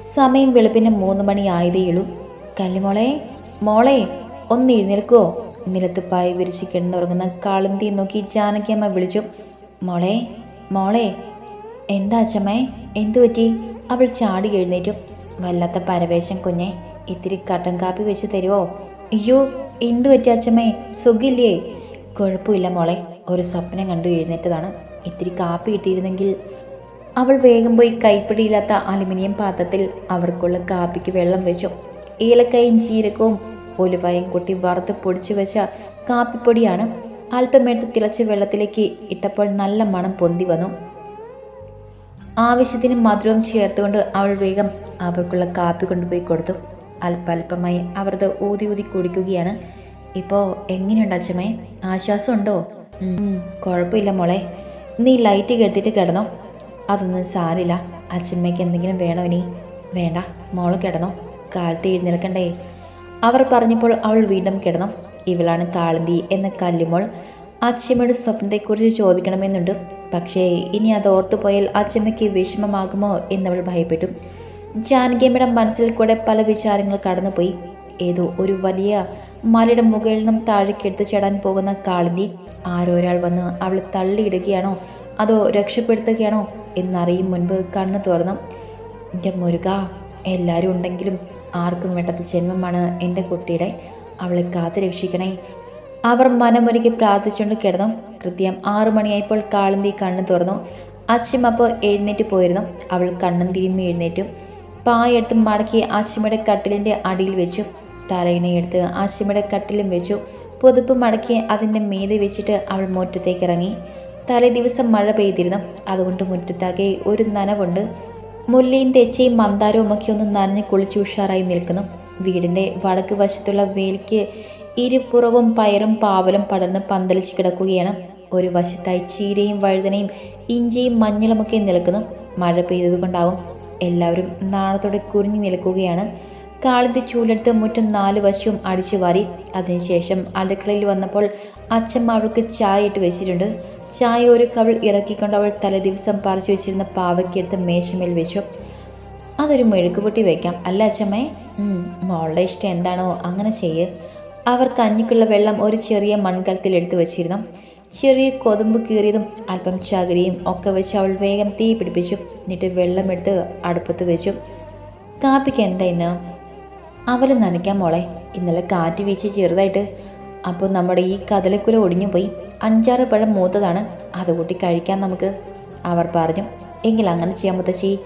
സമയം വെളുപ്പിന് മൂന്ന് മണി ആയതേയുള്ളൂ കല്ലിമോളെ മോളെ ഒന്ന് എഴുന്നേൽക്കുവോ നിലത്ത് പായ വിരിച്ച് കിടന്നുറങ്ങുന്ന കാളിന്തി നോക്കി ജാനകിയമ്മ വിളിച്ചു. മോളെ മോളെ എന്താ അച്ഛമ്മേ എന്തു പറ്റി? അവൾ ചാടി എഴുന്നേറ്റു. വല്ലാത്ത പരവേശം കുഞ്ഞെ ഇത്തിരി കട്ടൻ കാപ്പി വെച്ച് തരുവോ? അയ്യോ എന്തു പറ്റി അച്ഛമ്മേ? സുഖില്ലേ? കുഴപ്പമില്ല മോളെ ഒരു സ്വപ്നം കണ്ടു എഴുന്നേറ്റതാണ്. ഇത്തിരി കാപ്പി കിട്ടിയിരുന്നെങ്കിൽ അവൾ വേഗം പോയി കൈപ്പിടിയില്ലാത്ത അലുമിനിയം പാത്രത്തിൽ അവർക്കുള്ള കാപ്പിക്ക് വെള്ളം വെച്ചു. ഏലക്കയും ജീരകവും ഒലുവയും കൂട്ടി വറുത്ത് പൊടിച്ചു വെച്ച കാപ്പിപ്പൊടിയാണ് അല്പമെടുത്ത് തിളച്ച വെള്ളത്തിലേക്ക് ഇട്ടപ്പോൾ നല്ല മണം പൊന്തി വന്നു. ആവശ്യത്തിന് മധുരവും ചേർത്തുകൊണ്ട് അവൾ വേഗം അവർക്കുള്ള കാപ്പി കൊണ്ടുപോയി കൊടുത്തു. അല്പല്പമായി അവർ അത് ഊതി ഊതി കുടിക്കുകയാണ്. ഇപ്പോൾ എങ്ങനെയുണ്ട് അച്ഛമ്മേ? ആശ്വാസമുണ്ടോ? കുഴപ്പമില്ല മോളെ. നീ ലൈറ്റ് കെടുത്തിട്ട് കിടന്നോ. അതൊന്നും സാരില്ല. അച്ഛമ്മയ്ക്ക് എന്തെങ്കിലും വേണോ ഇനി? വേണ്ട. മോൾ കിടന്നോ? കാലത്ത് എഴുന്നേൽക്കണ്ടേ? അവർ പറഞ്ഞപ്പോൾ അവൾ വീണ്ടും കിടന്നു. ഇവളാണ് കാളന്തി എന്ന കല്ലുമോൾ. അച്ഛമ്മയുടെ സ്വപ്നത്തെക്കുറിച്ച് ചോദിക്കണമെന്നുണ്ട്. പക്ഷേ ഇനി അത് ഓർത്തുപോയാൽ അച്ഛമ്മയ്ക്ക് വിഷമമാകുമോ എന്നവൾ ഭയപ്പെട്ടു. ജാനകിയമ്മയുടെ മനസ്സിൽ കൂടെ പല വിചാരങ്ങൾ കടന്നുപോയി. ഏതോ ഒരു വലിയ മലയുടെ മുകളിൽ നിന്നും താഴേക്കെടുത്ത് ചാടാൻ പോകുന്ന കാളിന്തി. ആരോ ഒരാൾ വന്ന് അവളെ തള്ളിയിടുകയാണോ? അതോ രക്ഷപ്പെടുത്തുകയാണോ എന്നറിയും മുൻപ് കണ്ണു തുറന്നു. എന്റെ മുരുക എല്ലാവരും ഉണ്ടെങ്കിലും ആർക്കും വേണ്ടാത്ത ജന്മമാണ് എന്റെ കുട്ടിയുടെ. അവളെ കാത്തു രക്ഷിക്കണേ. അവർ മനമൊരുക്കി പ്രാർത്ഥിച്ചുകൊണ്ട് കിടന്നു. കൃത്യം ആറു മണിയായപ്പോൾ കാളന്തി കണ്ണു തുറന്നു. അച്ഛൻ അപ്പോൾ എഴുന്നേറ്റ് പോയിരുന്നു. അവൾ കണ്ണും തിരിഞ്ഞ് എഴുന്നേറ്റു. പായെടുത്ത് മടക്കി ആശിമയുടെ കട്ടിലിന്റെ അടിയിൽ വെച്ചു. തലയിണയെടുത്ത് ആശിമയുടെ കട്ടിലും വെച്ചു. പുതുപ്പ് മടക്കി അതിന്റെ മീതെ വെച്ചിട്ട് അവൾ മുറ്റത്തേക്ക് ഇറങ്ങി. തലേ ദിവസം മഴ പെയ്തിരുന്നു. അതുകൊണ്ട് മുറ്റത്താകെ ഒരു നനവുണ്ട്. മുല്ലയും തെച്ചയും മന്ദാരവും ഒക്കെ ഒന്ന് നനഞ്ഞ് കുളിച്ച് ഉഷാറായി നിൽക്കുന്നു. വീടിന്റെ വടക്ക് വശത്തുള്ള വേലിക്ക് ഇരുപുറവും പയറും പാവലും പടർന്ന് പന്തലിച്ച് കിടക്കുകയാണ്. ഒരു വശത്തായി ചീരയും വഴുതനയും ഇഞ്ചിയും മഞ്ഞളുമൊക്കെ നിൽക്കുന്നു. മഴ പെയ്തതുകൊണ്ടാവും എല്ലാവരും നാണത്തോടെ കുറിഞ്ഞു നിൽക്കുകയാണ്. കാളിന്റെ ചൂലെടുത്ത് മുറ്റം നാല് വശവും അടിച്ചു വാരി. അതിനുശേഷം അടുക്കളയിൽ വന്നപ്പോൾ അച്ഛന്മാർക്ക് ചായ ഇട്ട് വെച്ചിട്ടുണ്ട്. ചായ ഒരു കവിൾ ഇറക്കിക്കൊണ്ട് അവൾ തലേദിവസം പറിച്ചു വെച്ചിരുന്ന പാവയ്ക്കെടുത്ത് മേശമേൽ വെച്ചു. അതൊരു മെഴുക്ക് പൊട്ടി വയ്ക്കാം അല്ല അച്ഛമ്മേ? മോളുടെ ഇഷ്ടം എന്താണോ അങ്ങനെ ചെയ്യ്. അവർ കഞ്ഞിക്കുള്ള വെള്ളം ഒരു ചെറിയ മൺകലത്തിൽ എടുത്തു വെച്ചിരുന്നു. ചെറിയ കൊതുമ്പ് കീറിയതും അല്പം ചകിരിയും ഒക്കെ വെച്ച് അവൾ വേഗം തീ പിടിപ്പിച്ചു. എന്നിട്ട് വെള്ളമെടുത്ത് അടുപ്പത്ത് വെച്ചു. കാപ്പിക്ക് എന്താ ഇന്ന്? അവൾ നനയ്ക്കാൻ മോളെ. ഇന്നലെ കാറ്റ് വീശി ചെറുതായിട്ട്. അപ്പോൾ നമ്മുടെ ഈ കതലക്കുല ഒടിഞ്ഞു പോയി അഞ്ചാറ് പഴം മൂത്തതാണ്. അത് കൂട്ടി കഴിക്കാൻ നമുക്ക്. അവർ പറഞ്ഞു എങ്കിൽ അങ്ങനെ ചെയ്യാൻ മുത്തശ്ശി.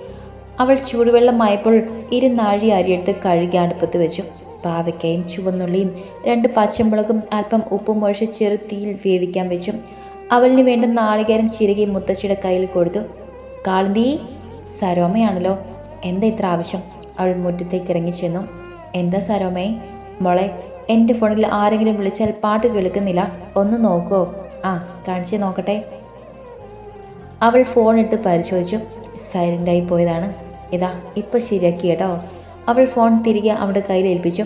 അവൾ ചൂടുവെള്ളമായപ്പോൾ ഇരുനാഴി അരിയെടുത്ത് കഴുകി അടുപ്പത്ത് വെച്ചു. പാവയ്ക്കയും ചുവന്നുള്ളിയും രണ്ട് പച്ചമുളകും അല്പം ഉപ്പും ഒഴിച്ച് ചെറു തീയിൽ വേവിക്കാൻ വെച്ചു. അവളിന് വേണ്ട നാളികേരം ചിരകി മുത്തശ്ശിയുടെ കയ്യിൽ കൊടുത്തു. കാളന്തി സരോമയാണല്ലോ. എന്താ ഇത്ര ആവശ്യം? അവൾ മുറ്റത്തേക്ക് ഇറങ്ങി ചെന്നു. എന്താ സരോമേ? മോളെ എന്റെ ഫോണിൽ ആരെങ്കിലും വിളിച്ചാൽ പാട്ട് കേൾക്കുന്നില്ല. ഒന്ന് നോക്കുമോ ആ കാണിച്ച് നോക്കട്ടെ. അവൾ ഫോൺ ഇട്ട് പരിശോധിച്ചു. സൈലന്റായി പോയതാണ്. ഇതാ ഇപ്പം ശരിയാക്കി കേട്ടോ. അവൾ ഫോൺ തിരികെ അവളുടെ കയ്യിൽ ഏൽപ്പിച്ചു.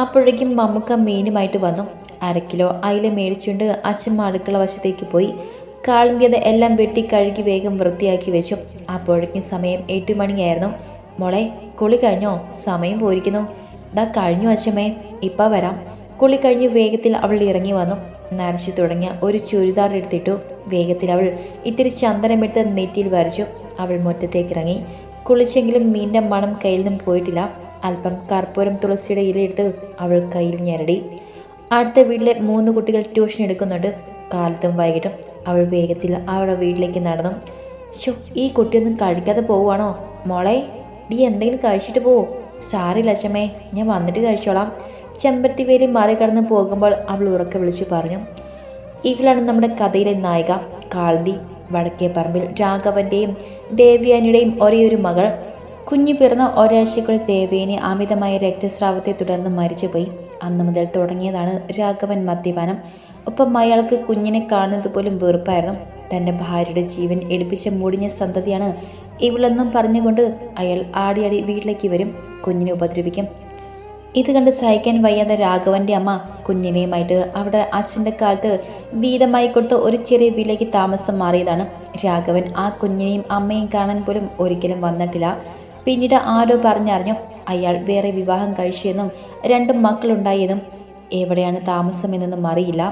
അപ്പോഴേക്കും മമ്മുക്ക മീനുമായിട്ട് വന്നു. അരക്കിലോ കിലോ അയില മേടിച്ചുകൊണ്ട് അച്ഛൻ അടുക്കള വശത്തേക്ക് പോയി. കാളിന്തിയത് എല്ലാം വെട്ടി കഴുകി വേഗം വൃത്തിയാക്കി വെച്ചു. അപ്പോഴേക്കും സമയം എട്ട് മണിയായിരുന്നു. മോളെ കുളി കഴിഞ്ഞോ? സമയം പോയിരിക്കുന്നു. ദാ കഴിഞ്ഞു അച്ഛമ്മേ. ഇപ്പം വരാം. കുളി കഴിഞ്ഞ് വേഗത്തിൽ അവൾ ഇറങ്ങി വന്നു. നരച്ചു തുടങ്ങിയ ഒരു ചുരിദാർ എടുത്തിട്ടു വേഗത്തിൽ അവൾ ഇത്തിരി ചന്ദനമെടുത്ത് നെറ്റിയിൽ വരച്ചു. അവൾ മുറ്റത്തേക്ക് ഇറങ്ങി കുളിച്ചെങ്കിലും മീന്റെ മണം കയ്യിൽ നിന്നും പോയിട്ടില്ല. അല്പം കർപ്പൂരം തുളസിയുടെ ഇലയെടുത്ത് അവൾ കയ്യിൽ ഞെരടി. അടുത്ത വീട്ടിലെ മൂന്ന് കുട്ടികൾ ട്യൂഷൻ എടുക്കുന്നുണ്ട്. കാലത്തും വൈകിട്ടും അവൾ വേഗത്തിൽ അവളുടെ വീട്ടിലേക്ക് നടന്നു. ഷോ ഈ കുട്ടിയൊന്നും കഴിക്കാതെ പോവുകയാണോ? മോളെ നീ എന്തെങ്കിലും കഴിച്ചിട്ട് പോവോ? സാറില്ല അച്ഛമ്മേ ഞാൻ വന്നിട്ട് കഴിച്ചോളാം. ചെമ്പരത്തി വേലി മറികടന്ന് പോകുമ്പോൾ അവൾ ഉറക്കെ വിളിച്ചു പറഞ്ഞു ഇവളാണ് നമ്മുടെ കഥയിലെ നായിക കാൾദി വടക്കേ പറമ്പിൽ രാഘവന്റെയും ദേവ്യാനിയുടെയും ഒരേ ഒരു മകൾ. കുഞ്ഞു പിറന്ന ഒരാഴ്ചക്കുള്ളിൽ ദേവേനി അമിതമായ രക്തസ്രാവത്തെ തുടർന്ന് മരിച്ചുപോയി. അന്ന് മുതൽ തുടങ്ങിയതാണ് രാഘവൻ മദ്യപാനം. ഒപ്പം അയാൾക്ക് കുഞ്ഞിനെ കാണുന്നത് പോലും വെറുപ്പായിരുന്നു. തന്റെ ഭാര്യയുടെ ജീവൻ എളിപ്പിച്ച മുടിഞ്ഞ സന്തതിയാണ് ഇവളെന്നും പറഞ്ഞുകൊണ്ട് അയാൾ ആടിയാടി വീട്ടിലേക്ക് വരും. കുഞ്ഞിനെ ഉപദ്രവിക്കും. ഇത് കണ്ട് സഹിക്കാൻ വയ്യാത്ത രാഘവന്റെ അമ്മ കുഞ്ഞിനെയുമായിട്ട് അവിടെ അച്ഛന്റെ കാലത്ത് വീതമായി കൊടുത്ത ഒരു ചെറിയ വീട്ടിലേക്ക് താമസം മാറിയതാണ്. രാഘവൻ ആ കുഞ്ഞിനെയും അമ്മയും കാണാൻ പോലും ഒരിക്കലും വന്നിട്ടില്ല. പിന്നീട് ആരോ പറഞ്ഞറിഞ്ഞു അയാൾ വേറെ വിവാഹം കഴിച്ചെന്നും രണ്ട് മക്കളുണ്ടായെന്നും എവിടെയാണ് താമസമെന്നൊന്നും അറിയില്ല.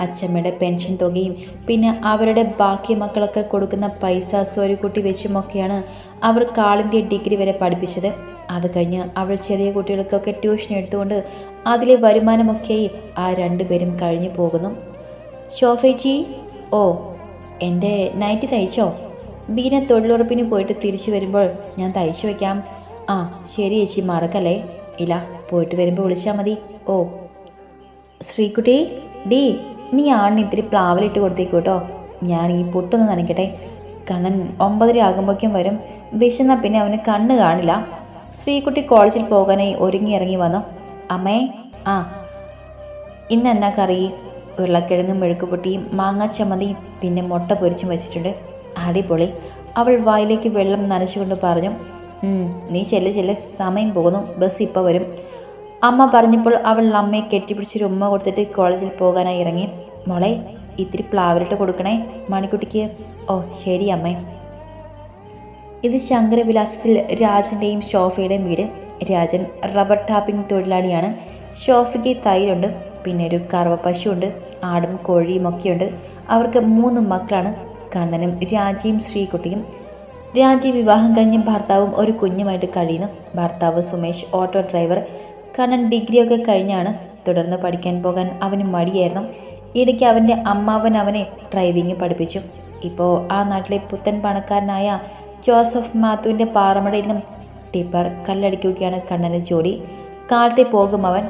അച്ഛമ്മയുടെ പെൻഷൻ തുകയും പിന്നെ അവരുടെ ബാക്കി മക്കളൊക്കെ കൊടുക്കുന്ന പൈസ സ്വരുക്കുട്ടി വെച്ചുമൊക്കെയാണ് അവർ കാളിന്ത്യ ഡിഗ്രി വരെ പഠിപ്പിച്ചത്. അത് കഴിഞ്ഞ് അവൾ ചെറിയ കുട്ടികൾക്കൊക്കെ ട്യൂഷൻ എടുത്തുകൊണ്ട് അതിലെ വരുമാനമൊക്കെ ആ രണ്ടുപേരും കഴിഞ്ഞു പോകുന്നു. ഷോഫേജി ഓ എന്റെ നൈറ്റ് തയ്ച്ചോ? ബീന തൊഴിലുറപ്പിന് പോയിട്ട് തിരിച്ചു വരുമ്പോൾ ഞാൻ തയ്ച്ചു വയ്ക്കാം ആ ശരി ചേച്ചി മറക്കല്ലേ? ഇല്ല പോയിട്ട് വരുമ്പോൾ വിളിച്ചാൽ മതി. ഓ. ശ്രീകുട്ടി ഡി നീ ആണിന് ഇത്തിരി പ്ലാവിലിട്ട് കൊടുത്തേക്കൂട്ടോ ഞാൻ ഈ പൊട്ടൊന്ന് നനയ്ക്കട്ടെ. കണ്ണൻ ഒമ്പതര ആകുമ്പോഴേക്കും വരും. വിശന്നാൽ പിന്നെ അവന് കണ്ണ് കാണില്ല. ശ്രീകുട്ടി കോളേജിൽ പോകാനായി ഒരുങ്ങി ഇറങ്ങി വന്നു. അമ്മേ ആ ഇന്ന് എന്നാ കറി? ഉരുളക്കിഴങ്ങും മെഴുക്കുപൊട്ടിയും മാങ്ങാ ചമ്മന്തിയും പിന്നെ മുട്ട പൊരിച്ചും വെച്ചിട്ടുണ്ട്. അടിപൊളി. അവൾ വായിലേക്ക് വെള്ളം നനച്ചുകൊണ്ട് പറഞ്ഞു. "ഉം, നീ ചെല്ല് ചെല്ല്. സമയം പോകുന്നു. ബസ് ഇപ്പോൾ വരും. അമ്മ പറഞ്ഞപ്പോൾ അവൾ അമ്മയെ കെട്ടിപ്പിടിച്ചൊരു ഉമ്മ കൊടുത്തിട്ട് കോളേജിൽ പോകാനായി ഇറങ്ങി. മോളെ ഇത്തിരി പ്ലാവിലിട്ട് കൊടുക്കണേ മണിക്കുട്ടിക്ക്. ഓ ശരി അമ്മേ. ഇത് ശങ്കരവിലാസത്തിൽ രാജന്റെയും ഷോഫയുടെയും വീട്. രാജൻ റബ്ബർ ടാപ്പിംഗ് തൊഴിലാളിയാണ്. ഷോഫയ്ക്ക് തൈരുണ്ട് പിന്നെ ഒരു കറവ പശുവുണ്ട് ആടും കോഴിയും ഒക്കെയുണ്ട്. അവർക്ക് മൂന്ന് മക്കളാണ് കണ്ണനും രാജിയും ശ്രീകുട്ടിയും. രാജി വിവാഹം കഴിഞ്ഞ് ഭർത്താവും ഒരു കുഞ്ഞുമായിട്ട് കഴിയുന്നു. ഭർത്താവ് സുമേഷ് ഓട്ടോ ഡ്രൈവർ. കണ്ണൻ ഡിഗ്രിയൊക്കെ കഴിഞ്ഞാണ്. തുടർന്ന് പഠിക്കാൻ പോകാൻ അവന് മടിയായിരുന്നു. ഇടയ്ക്ക് അവന്റെ അമ്മാവൻ അവനെ ഡ്രൈവിംഗ് പഠിപ്പിച്ചു. ഇപ്പോൾ ആ നാട്ടിലെ പുത്തൻ പണക്കാരനായ ജോസഫ് മാത്തുവിന്റെ പാറമടയിൽ ടിപ്പർ കല്ലടിക്കുകയാണ് കണ്ണന് ജോഡി. കാലത്തെ പോകും അവൻ.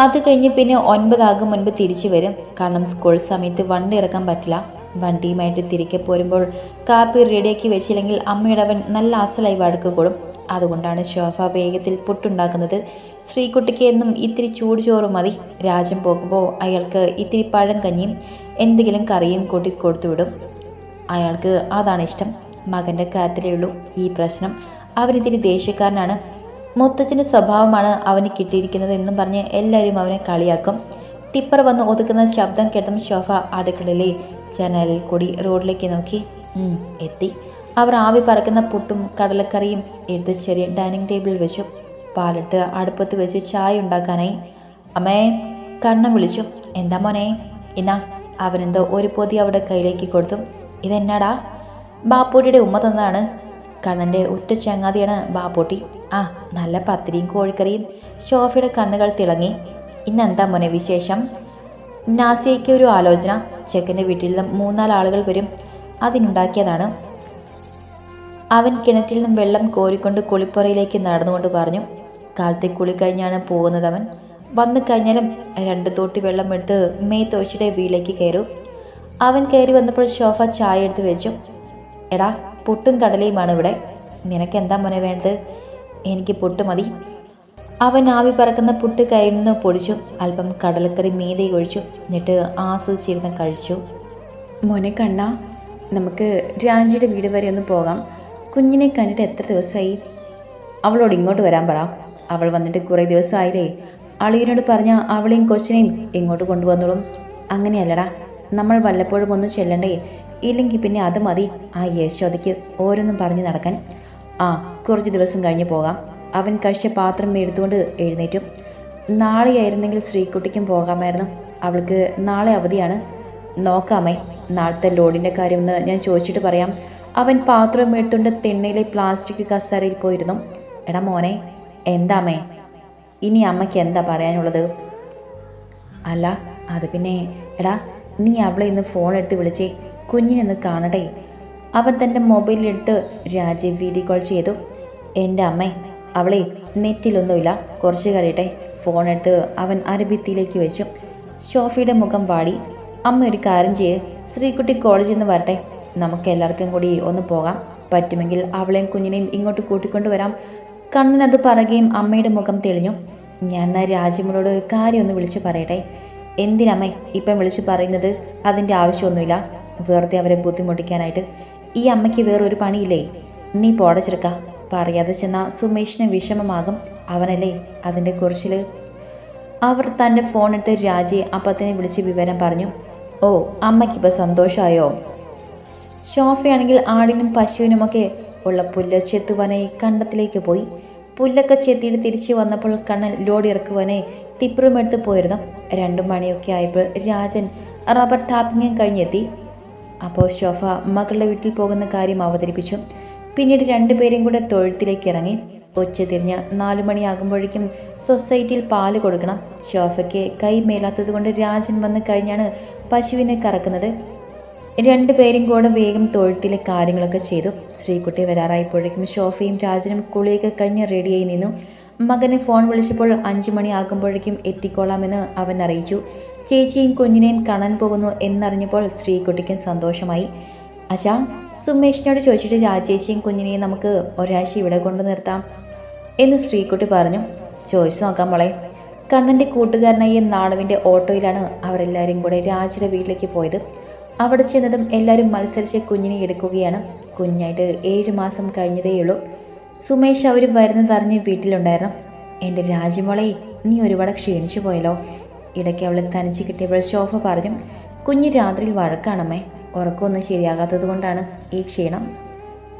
അത് കഴിഞ്ഞ് പിന്നെ ഒൻപതാകും മുൻപ് തിരിച്ചു വരും. കാരണം സ്കൂൾ സമയത്ത് വണ്ടി ഇറക്കാൻ പറ്റില്ല. വണ്ടിയുമായിട്ട് തിരികെ പോരുമ്പോൾ കാപ്പി റെഡിയാക്കി വെച്ചില്ലെങ്കിൽ അമ്മയുടെ അവൻ നല്ല അസലായി വഴക്ക് കൂടും. അതുകൊണ്ടാണ് ശോഭ വേഗത്തിൽ പുട്ടുണ്ടാക്കുന്നത്. ശ്രീകുട്ടിക്ക് എന്നും ഇത്തിരി ചൂട് ചോറും മതി. രാജൻ പോകുമ്പോൾ അയാൾക്ക് ഇത്തിരി പഴം കഞ്ഞിയും എന്തെങ്കിലും കറിയും കൂട്ടി കൊടുത്തു വിടും. അയാൾക്ക് അതാണ് ഇഷ്ടം. മകന്റെ കാര്യത്തിലേ ഉള്ളൂ. ഈ പ്രശ്നം അവനിതിരി ദേഷ്യക്കാരനാണ്. മുത്തച്ഛന്റെ സ്വഭാവമാണ് അവന് കിട്ടിയിരിക്കുന്നത് എന്നും പറഞ്ഞ് എല്ലാവരും അവനെ കളിയാക്കും. ടിപ്പർ വന്ന് ഒതുക്കുന്ന ശബ്ദം കേട്ടും ശോഭ അടുക്കളയിലെ ജനലിൽ കൂടി റോഡിലേക്ക് നോക്കി. എത്തി. അവർ ആവി പറക്കുന്ന പുട്ടും കടലക്കറിയും എടുത്ത് ചെറിയ ഡൈനിങ് ടേബിളിൽ വെച്ചു. പാലെടുത്ത് അടുപ്പത്ത് വെച്ച് ചായ ഉണ്ടാക്കാനായി. അമ്മേ കണ്ണം വിളിച്ചു. എന്താ മോനെ? എന്നാ അവനെന്തോ ഒരു പൊതി അവിടെ കയ്യിലേക്ക് കൊടുത്തു. ഇതെന്നാടാ? ബാപ്പൂട്ടിയുടെ ഉമ്മ തന്നതാണ്. കണ്ണന്റെ ഉറ്റ ചങ്ങാതിയാണ് ബാപ്പൂട്ടി. ആ നല്ല പത്തിരിയും കോഴിക്കറിയും ഷോഫിയുടെ കണ്ണുകൾ തിളങ്ങി. ഇന്നെന്താ മോനെ വിശേഷം? നാസിയയ്ക്ക് ഒരു ആലോചന. ചെക്കന്റെ വീട്ടിൽ നിന്ന് മൂന്നാൽ ആളുകൾ വരും. അതിനുണ്ടാക്കിയതാണ്. അവൻ കിണറ്റിൽ നിന്നും വെള്ളം കോരിക്കൊണ്ട് കുളിപ്പുറയിലേക്ക് നടന്നുകൊണ്ട് പറഞ്ഞു കാലത്തെ കുളി കഴിഞ്ഞാണ് പോകുന്നത് അവൻ. വന്നു കഴിഞ്ഞാലും രണ്ട് തോട്ടി വെള്ളം എടുത്ത് മെയ് തോശിയുടെ വീട്ടിലേക്ക് കയറും. അവൻ കയറി വന്നപ്പോൾ ഷോഫ ചായ എടുത്ത് വെച്ചു. എടാ പുട്ടും കടലയുമാണ് ഇവിടെ. നിനക്ക് എന്താ മോനെ വേണ്ടത്? എനിക്ക് പുട്ട് മതി. അവൻ ആവി പറക്കുന്ന പുട്ട് കയ്യിൽ നിന്ന് പൊടിച്ചു. അല്പം കടലക്കറി മീതെ ഒഴിച്ചു. എന്നിട്ട് ആസ്വദിച്ചിരുന്ന് കഴിച്ചു. മോനെ കണ്ണ നമുക്ക് രാജിയുടെ വീട് വരെ ഒന്ന് പോകാം. കുഞ്ഞിനെ കണ്ടിട്ട് എത്ര ദിവസമായി? അവളോട് ഇങ്ങോട്ട് വരാൻ പറ. അവൾ വന്നിട്ട് കുറേ ദിവസമായില്ലേ. അളിയനോട് പറഞ്ഞ അവളെയും കൊച്ചിനെയും ഇങ്ങോട്ട് കൊണ്ടുവന്നോളും. അങ്ങനെയല്ലടാ. നമ്മൾ വല്ലപ്പോഴും ഒന്ന് ചെല്ലണ്ടേ? ഇല്ലെങ്കിൽ പിന്നെ അത് മതി. ആ യശോദയ്ക്ക് ഓരോന്നും പറഞ്ഞു നടക്കാൻ. ആ കുറച്ച് ദിവസം കഴിഞ്ഞ് പോകാം. അവൻ കഴിച്ച പാത്രം എടുത്തുകൊണ്ട് എഴുന്നേറ്റു. നാളെയായിരുന്നെങ്കിൽ ശ്രീകുട്ടിക്കും പോകാമായിരുന്നു. അവൾക്ക് നാളെ അവധിയാണ്. നോക്കാമേ നാളത്തെ ലോഡിന്റെ കാര്യമെന്ന് ഞാൻ ചോദിച്ചിട്ട് പറയാം. അവൻ പാത്രം എടുത്തുകൊണ്ട് തിണ്ണയിലെ പ്ലാസ്റ്റിക് കസേരയിൽ പോയിരുന്നു. എടാ മോനെ എന്താമേ? ഇനി അമ്മയ്ക്ക് എന്താ പറയാനുള്ളത്? അല്ല അത് പിന്നെ എടാ നീ അവളെ ഇന്ന് ഫോൺ എടുത്ത് വിളിച്ചേ കുഞ്ഞിനൊന്ന് കാണട്ടെ. അവൻ തന്റെ മൊബൈലിലെടുത്ത് രാജീവ് വീഡിയോ കോൾ ചെയ്തു. എന്റെ അമ്മേ അവളെ നെറ്റിലൊന്നുമില്ല. കുറച്ച് കഴിയട്ടെ. ഫോൺ എടുത്ത് അവൻ അരഭിത്തിയിലേക്ക് വെച്ചു. ഷോഫിയുടെ മുഖം വാടി. അമ്മ ഒരു കാര്യം ചെയ്ത് ശ്രീകുട്ടി കോളേജിൽ നിന്ന് വരട്ടെ. നമുക്ക് എല്ലാവർക്കും കൂടി ഒന്ന് പോകാം. പറ്റുമെങ്കിൽ അവളെയും കുഞ്ഞിനെയും ഇങ്ങോട്ട് കൂട്ടിക്കൊണ്ടുവരാം കണ്ണനത് പറയുകയും അമ്മയുടെ മുഖം തെളിഞ്ഞു. ഞാൻ എന്നാൽ രാജ്യമോട് കാര്യം ഒന്ന് വിളിച്ചു പറയട്ടെ. എന്തിനമ്മേ ഇപ്പം വിളിച്ചു പറയുന്നത്? അതിന്റെ ആവശ്യമൊന്നുമില്ല. വെറുതെ അവരെ ബുദ്ധിമുട്ടിക്കാനായിട്ട്. ഈ അമ്മയ്ക്ക് വേറൊരു പണിയില്ലേ? നീ പോടെ ചെറുക്ക. പറയാതെ ചെന്ന സുമേഷിന് വിഷമമാകും അവനല്ലേ അതിന്റെ കുറിച്ചിൽ അവർ തന്റെ ഫോൺ എടുത്ത് രാജിയെ അപ്പത്തിനെ വിളിച്ച് വിവരം പറഞ്ഞു. ഓ അമ്മയ്ക്കിപ്പോൾ സന്തോഷമായോ? ഷോഫയാണെങ്കിൽ ആടിനും പശുവിനുമൊക്കെ ഉള്ള പുല്ല് ചെത്തുവാനായി കണ്ടത്തിലേക്ക് പോയി. പുല്ലൊക്കെ ചെത്തിയിട്ട് തിരിച്ചു വന്നപ്പോൾ കണ്ണൻ ലോഡ് ഇറക്കുവാനായി ടിപ്പറും എടുത്ത് പോയിരുന്നു. രണ്ടു മണിയൊക്കെ ആയപ്പോൾ രാജൻ റബ്ബർ ടാപ്പിങ്ങും കഴിഞ്ഞെത്തി. അപ്പോൾ ഷോഫ മകളുടെ വീട്ടിൽ പോകുന്ന കാര്യം അവതരിപ്പിച്ചു. പിന്നീട് രണ്ടുപേരും കൂടെ തൊഴുത്തിലേക്ക് ഇറങ്ങി. ഉച്ച തിരിഞ്ഞ് നാലു മണിയാകുമ്പോഴേക്കും സൊസൈറ്റിയിൽ പാൽ കൊടുക്കണം. ശോഭയ്ക്ക് കൈ മേലാത്തത് കൊണ്ട് രാജൻ വന്ന് കഴിഞ്ഞാണ് പശുവിനെ കറക്കുന്നത്. രണ്ടുപേരും കൂടെ വേഗം തൊഴുത്തിലെ കാര്യങ്ങളൊക്കെ ചെയ്തു. ശ്രീകുട്ടി വരാറായപ്പോഴേക്കും ഷോഫയും രാജനും കുളിയൊക്കെ കഴിഞ്ഞ് റെഡിയായി നിന്നു. മകനെ ഫോൺ വിളിച്ചപ്പോൾ അഞ്ചു മണിയാകുമ്പോഴേക്കും എത്തിക്കോളാമെന്ന് അവൻ അറിയിച്ചു. ചേച്ചിയും കുഞ്ഞിനെയും കാണാൻ പോകുന്നു എന്നറിഞ്ഞപ്പോൾ ശ്രീകുട്ടിക്കും സന്തോഷമായി. അച്ഛാ സുമേഷിനോട് ചോദിച്ചിട്ട് രാജേച്ചിയും കുഞ്ഞിനെയും നമുക്ക് ഒരാഴ്ച ഇവിടെ കൊണ്ടു നിർത്താം എന്ന് ശ്രീകുട്ടി പറഞ്ഞു. ചോദിച്ചു നോക്കാം മോളെ. കണ്ണന്റെ കൂട്ടുകാരനായ നാണുവിന്റെ ഓട്ടോയിലാണ് അവരെല്ലാവരും കൂടെ രാജയുടെ വീട്ടിലേക്ക് പോയത്. അവിടെ ചെന്നതും എല്ലാവരും മത്സരിച്ച് കുഞ്ഞിനെ എടുക്കുകയാണ്. കുഞ്ഞായിട്ട് ഏഴ് മാസം കഴിഞ്ഞതേയുള്ളൂ. സുമേഷ് അവർ വരുന്നതറിഞ്ഞ് വീട്ടിലുണ്ടായിരുന്നു. എന്റെ രാജ്യമോളെ നീ ഒരുപാട് ക്ഷീണിച്ചു പോയല്ലോ. ഇടയ്ക്ക് അവളെ തനിച്ച് കിട്ടിയപ്പോൾ ശോഭ പറഞ്ഞു കുഞ്ഞ് രാത്രിയിൽ വഴക്കാണമ്മേ. ഉറക്കമൊന്നും ശരിയാകാത്തത് കൊണ്ടാണ് ഈ ക്ഷീണം.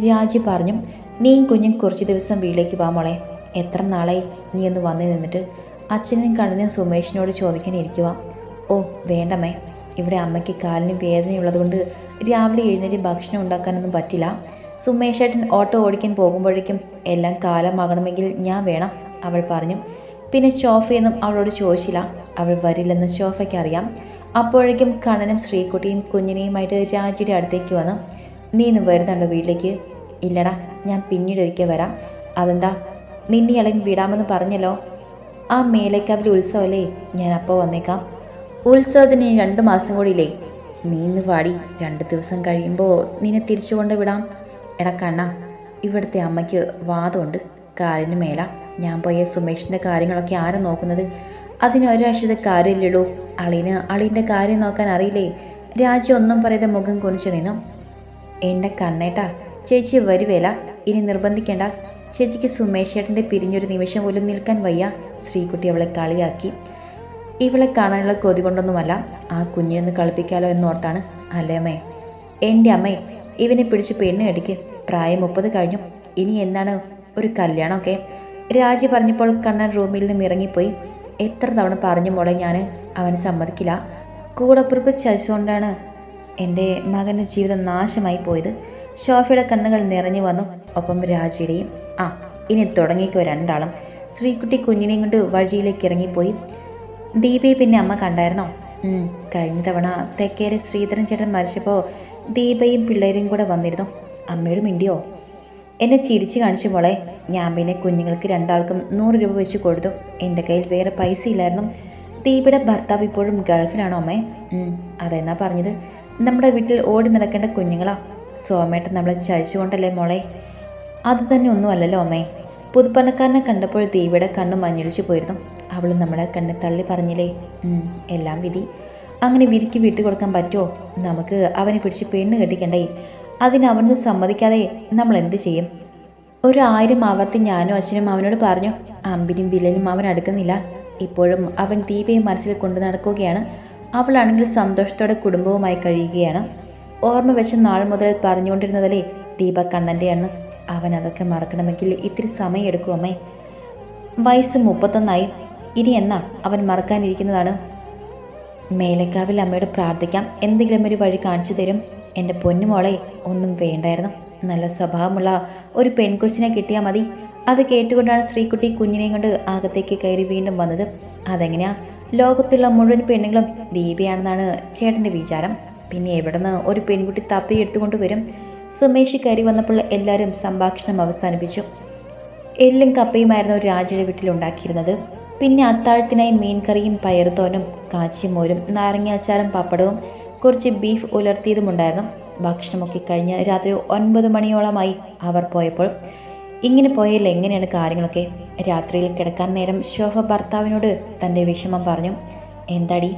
രാജി പറഞ്ഞു നീയും കുഞ്ഞും കുറച്ച് ദിവസം വീട്ടിലേക്ക് വാ മോളെ. എത്ര നാളായി നീ ഒന്ന് വന്നു നിന്നിട്ട്? അച്ഛനും കണ്ണനും സുമേഷിനോട് ചോദിക്കാൻ ഇരിക്കുക ഓ വേണ്ടമ്മേ. ഇവിടെ അമ്മയ്ക്ക് കാലിന് വേദനയുള്ളതുകൊണ്ട് രാവിലെ എഴുന്നേറ്റ് ഭക്ഷണം ഉണ്ടാക്കാനൊന്നും പറ്റില്ല. സുമേഷേട്ടൻ ഓട്ടോ ഓടിക്കാൻ പോകുമ്പോഴേക്കും എല്ലാം കാലമാകണമെങ്കിൽ ഞാൻ വേണം അവൾ പറഞ്ഞു. പിന്നെ ഷോഫയൊന്നും അവളോട് ചോദിച്ചില്ല. അവൾ വരില്ലെന്ന് ഷോഫയ്ക്കറിയാം അപ്പോഴേക്കും കണ്ണനും ശ്രീകുട്ടിയും കുഞ്ഞിനെയുമായിട്ട് രാജിയുടെ അടുത്തേക്ക് വന്ന്. നീ ഇന്ന് വരുന്നുണ്ടോ വീട്ടിലേക്ക്? ഇല്ലടാ ഞാൻ പിന്നീട് ഒരിക്കൽ വരാം. അതെന്താ? നിന്നെ ഇളകി വിടാമെന്ന് പറഞ്ഞല്ലോ? ആ മേലേക്കാവിലെ ഉത്സവമല്ലേ ഞാൻ അപ്പോൾ വന്നേക്കാം. ഉത്സവത്തിന് രണ്ട് മാസം കൂടിയില്ലേ? നീ ഇന്ന് വാടി. രണ്ട് ദിവസം കഴിയുമ്പോൾ നിന്നെ തിരിച്ചു കൊണ്ട് വിടാം എടാ കണ്ണ ഇവിടുത്തെ അമ്മയ്ക്ക് വാദമുണ്ട് കാലിന് മേല. ഞാൻ പോയ സുമേഷിന്റെ കാര്യങ്ങളൊക്കെ ആരാ നോക്കുന്നത്? അതിന് ഒരാഴ്ചത്തെ കാര്യമില്ലല്ലോ അളിന് അളിന്റെ കാര്യം നോക്കാൻ അറിയില്ലേ? രാജ്യം ഒന്നും പറയാതെ മുഖം കുനിച്ചു നിന്നു. എന്റെ കണ്ണേട്ടാ ചേച്ചി വരുവേല. ഇനി നിർബന്ധിക്കേണ്ട. ചേച്ചിക്ക് സുമേഷ് ചേട്ടന്റെ പിരിഞ്ഞൊരു നിമിഷം പോലും നിൽക്കാൻ വയ്യ. ശ്രീകുട്ടി അവളെ കളിയാക്കി. ഇവളെ കാണാനുള്ള കൊതി കൊണ്ടൊന്നുമല്ല. ആ കുഞ്ഞിനൊന്ന് കളിപ്പിക്കാലോ എന്നോർത്താണ്. അല്ലേ അമ്മേ? എന്റെ അമ്മേ ഇവനെ പിടിച്ച് പെണ്ണ് കടിക്ക്. പ്രായം മുപ്പത് കഴിഞ്ഞു. ഇനി എന്താണ്? ഒരു കല്യാണമൊക്കെ. രാജി പറഞ്ഞപ്പോൾ കണ്ണൻ റൂമിൽ നിന്നും ഇറങ്ങിപ്പോയി. എത്ര തവണ പറഞ്ഞു മോളെ ഞാൻ അവന് സമ്മതിക്കില്ല. കൂടപ്പുറപ്പ് ചതിച്ചുകൊണ്ടാണ് എന്റെ മകന്റെ ജീവിതം നാശമായി പോയത്. ഷോഫയുടെ കണ്ണുകൾ നിറഞ്ഞു വന്നു. ഒപ്പം രാജിയുടെയും. ആ ഇനി തുടങ്ങിക്കോ രണ്ടാളും. ശ്രീകുട്ടി കുഞ്ഞിനെയും കൊണ്ട് വഴിയിലേക്ക് ഇറങ്ങിപ്പോയി. ദീപയെ പിന്നെ അമ്മ കണ്ടായിരുന്നോ? കഴിഞ്ഞ തവണ തെക്കേരെ ശ്രീധരൻ ചേട്ടൻ മരിച്ചപ്പോൾ ദീപയും പിള്ളേരും കൂടെ വന്നിരുന്നു. അമ്മയോട് മിണ്ടിയോ? എന്നെ ചിരിച്ചു കാണിച്ചു മോളെ. ഞാൻ പിന്നെ കുഞ്ഞുങ്ങൾക്ക് രണ്ടാൾക്കും നൂറ് രൂപ വെച്ച് കൊടുത്തു. എന്റെ കയ്യിൽ വേറെ പൈസ ഇല്ലായിരുന്നു. ദീപയുടെ ഭർത്താവ് ഇപ്പോഴും ഗൾഫിലാണോ അമ്മേ? അതെന്നാ പറഞ്ഞത്? നമ്മുടെ വീട്ടിൽ ഓടി നടക്കേണ്ട കുഞ്ഞുങ്ങളാ. സോമേട്ടൻ നമ്മളെ ചതിച്ചുകൊണ്ടല്ലേ മോളെ? അത് തന്നെ ഒന്നുമല്ലല്ലോ അമ്മേ. പുതുപ്പണക്കാരനെ കണ്ടപ്പോൾ ദീപയുടെ കണ്ണ് മഞ്ഞളിച്ചു പോയിരുന്നു. അവൾ നമ്മളെ കണ്ണ് തള്ളി പറഞ്ഞില്ലേ? എല്ലാം വിധി. അങ്ങനെ വിധിക്ക് വിട്ടുകൊടുക്കാൻ പറ്റുമോ? നമുക്ക് അവനെ പിടിച്ച് പെണ്ണ് കെട്ടിക്കണ്ടേ? അതിന് അവനൊന്ന് സമ്മതിക്കാതെ നമ്മൾ എന്ത് ചെയ്യും? ഒരു ആയിരം ആവർത്തി ഞാനും അച്ഛനും അവനോട് പറഞ്ഞു അമ്പിനും വില്ലനും അവൻ അടുക്കുന്നില്ല. ഇപ്പോഴും അവൻ ദീപയെ മനസ്സിൽ കൊണ്ടു നടക്കുകയാണ്. അവളാണെങ്കിൽ സന്തോഷത്തോടെ കുടുംബവുമായി കഴിയുകയാണ്. ഓർമ്മ വെച്ച നാൾ മുതൽ പറഞ്ഞുകൊണ്ടിരുന്നതല്ലേ ദീപ കണ്ണന്റെയാണ് അവൻ അതൊക്കെ മറക്കണമെങ്കിൽ ഇത്തിരി സമയം അമ്മേ. വയസ്സ് മുപ്പത്തൊന്നായി. ഇനി എന്നാ? അവൻ മറക്കാനിരിക്കുന്നതാണ്. മേലക്കാവിൽ അമ്മയോട് പ്രാർത്ഥിക്കാം. എന്തെങ്കിലും ഒരു വഴി കാണിച്ചു തരും. എന്റെ പൊന്നുമോളെ ഒന്നും വേണ്ടായിരുന്നു. നല്ല സ്വഭാവമുള്ള ഒരു പെൺകൊച്ചിനെ കിട്ടിയാൽ മതി. അത് കേട്ടുകൊണ്ടാണ് ശ്രീകുട്ടി കുഞ്ഞിനെയും കൊണ്ട് അകത്തേക്ക് കയറി വീണ്ടും വന്നത്. അതെങ്ങനെയാ? ലോകത്തുള്ള മുഴുവൻ പെണ്ണുങ്ങളും ദീപയാണെന്നാണ് ചേട്ടന്റെ വിചാരം. പിന്നെ എവിടുന്ന് ഒരു പെൺകുട്ടി തപ്പി എടുത്തുകൊണ്ട് വരും? സുമേഷ് കയറി വന്നപ്പോൾ എല്ലാവരും സംഭാഷണം അവസാനിപ്പിച്ചു. എല്ലും കപ്പയുമായിരുന്നു രാജയുടെ വീട്ടിലുണ്ടാക്കിയിരുന്നത് പിന്നെ അത്താഴത്തിനായി മീൻകറിയും പയറുതോനും കാച്ചിമോരും നാരങ്ങ അച്ചാറും പപ്പടവും കുറച്ച് ബീഫ് ഉലർത്തിയതുമുണ്ടായിരുന്നു. ഭക്ഷണമൊക്കെ കഴിഞ്ഞ് രാത്രി ഒൻപത് മണിയോളമായി അവർ പോയപ്പോൾ ഇങ്ങനെ പോയാൽ എങ്ങനെയാണ് കാര്യങ്ങളൊക്കെ? രാത്രിയിൽ കിടക്കാൻ നേരം ശോഭ ഭർത്താവിനോട് തന്റെ വിഷമം പറഞ്ഞു. എന്താടി?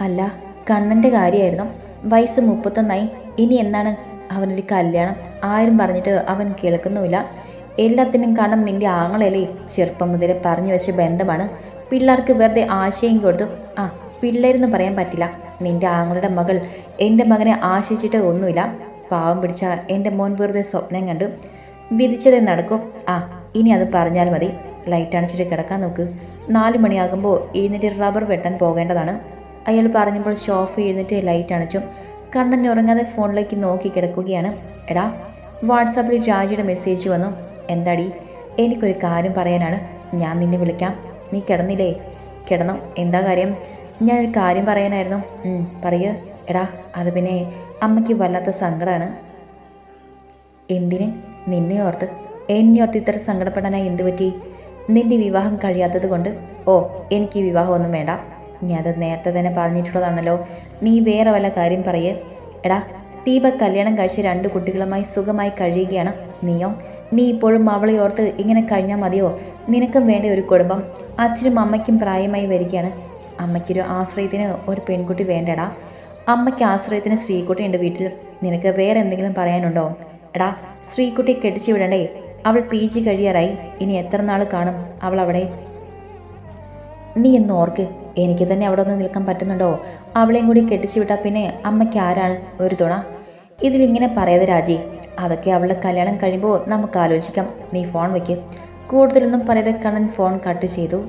അല്ല കണ്ണന്റെ കാര്യമായിരുന്നു. വയസ്സ് മുപ്പത്തൊന്നായി. ഇനി എന്താണ്? അവനൊരു കല്യാണം. ആരും പറഞ്ഞിട്ട് അവൻ കേൾക്കുന്നുമില്ല. എല്ലാത്തിനും കാരണം നിന്റെ ആങ്ങളല്ലേ ചെറുപ്പം മുതലേ പറഞ്ഞു വെച്ച ബന്ധമാണ്. പിള്ളേർക്ക് വെറുതെ ആശയം കൊടുത്തു. ആ പിള്ളേരെന്ന് പറയാൻ പറ്റില്ല. നിന്റെ ആങ്ങളുടെ മകൾ എന്റെ മകനെ ആശിച്ചിട്ട് ഒന്നുമില്ല. പാവം പിടിച്ച എന്റെ മോൻ വെറുതെ സ്വപ്നം കണ്ടു. വിധിച്ചതേ നടക്കും. ആ ഇനി അത് പറഞ്ഞാൽ മതി. ലൈറ്റ് അണച്ചിട്ട് കിടക്കാൻ നോക്ക്. നാല് മണിയാകുമ്പോൾ എഴുന്നേറ്റ് റബ്ബർ വെട്ടാൻ പോകേണ്ടതാണ്. അയാൾ പറഞ്ഞപ്പോൾ ഷോഫ് എഴുന്നേറ്റ് ലൈറ്റ് അണച്ചു. കണ്ണൻ ഉറങ്ങാതെ ഫോണിലേക്ക് നോക്കി കിടക്കുകയാണ്. എടാ വാട്സാപ്പിൽ രാജിയുടെ മെസ്സേജ് വന്നു. എന്താടി? എനിക്കൊരു കാര്യം പറയാനാണ്. ഞാൻ നിന്നെ വിളിക്കാം. നീ കിടന്നില്ലേ? കിടന്നോ. എന്താ കാര്യം? ഞാനൊരു കാര്യം പറയാനായിരുന്നു. ഉം, എടാ അത് പിന്നെ അമ്മയ്ക്ക് വല്ലാത്ത സങ്കടമാണ് എന്തിന്? നിന്നെ ഓർത്ത്. എന്നെ ഓർത്ത് ഇത്ര സങ്കടപ്പെടാനായി എന്ത് പറ്റി? നിന്റെ വിവാഹം കഴിയാത്തത് കൊണ്ട്. ഓ എനിക്ക് വിവാഹമൊന്നും വേണ്ട. ഞാൻ അത് നേരത്തെ തന്നെ പറഞ്ഞിട്ടുള്ളതാണല്ലോ. നീ വേറെ വല്ല കാര്യം പറയേ. എടാ ദീപ കല്യാണം കഴിച്ച് രണ്ട് കുട്ടികളുമായി സുഖമായി കഴിയുകയാണ്. നീയോ? നീ ഇപ്പോഴും അവളെ ഓർത്ത് ഇങ്ങനെ കഴിഞ്ഞാൽ മതിയോ? നിനക്കും വേണ്ട ഒരു കുടുംബം. അച്ഛനും അമ്മയ്ക്കും പ്രായമായി വരികയാണ്. അമ്മയ്ക്കൊരു ആശ്രയത്തിന് ഒരു പെൺകുട്ടി വേണ്ടടാ. അമ്മയ്ക്ക് ആശ്രയത്തിന് ശ്രീകുട്ടിയുണ്ട് വീട്ടിൽ. നിനക്ക് വേറെ എന്തെങ്കിലും പറയാനുണ്ടോ? എടാ ശ്രീകുട്ടിയെ കെട്ടിച്ചു വിടണ്ടേ. അവൾ പി. ജി. കഴിയാറായി. ഇനി എത്ര നാൾ കാണും അവൾ അവിടെ? നീ എന്ന് ഓർക്ക്. എനിക്ക് തന്നെ അവിടെ ഒന്ന് നിൽക്കാൻ പറ്റുന്നുണ്ടോ? അവളെയും കൂടി കെട്ടിച്ചു വിട്ടാൽ പിന്നെ അമ്മയ്ക്ക് ആരാണ് ഒരു തുണ? ഇതിലിങ്ങനെ പറയാതെ രാജി. അതൊക്കെ അവളുടെ കല്യാണം കഴിയുമ്പോൾ നമുക്ക് ആലോചിക്കാം. നീ ഫോൺ വെക്ക്. കൂടുതലൊന്നും പറയാതെ കണ്ണൻ ഫോൺ കട്ട് ചെയ്തു.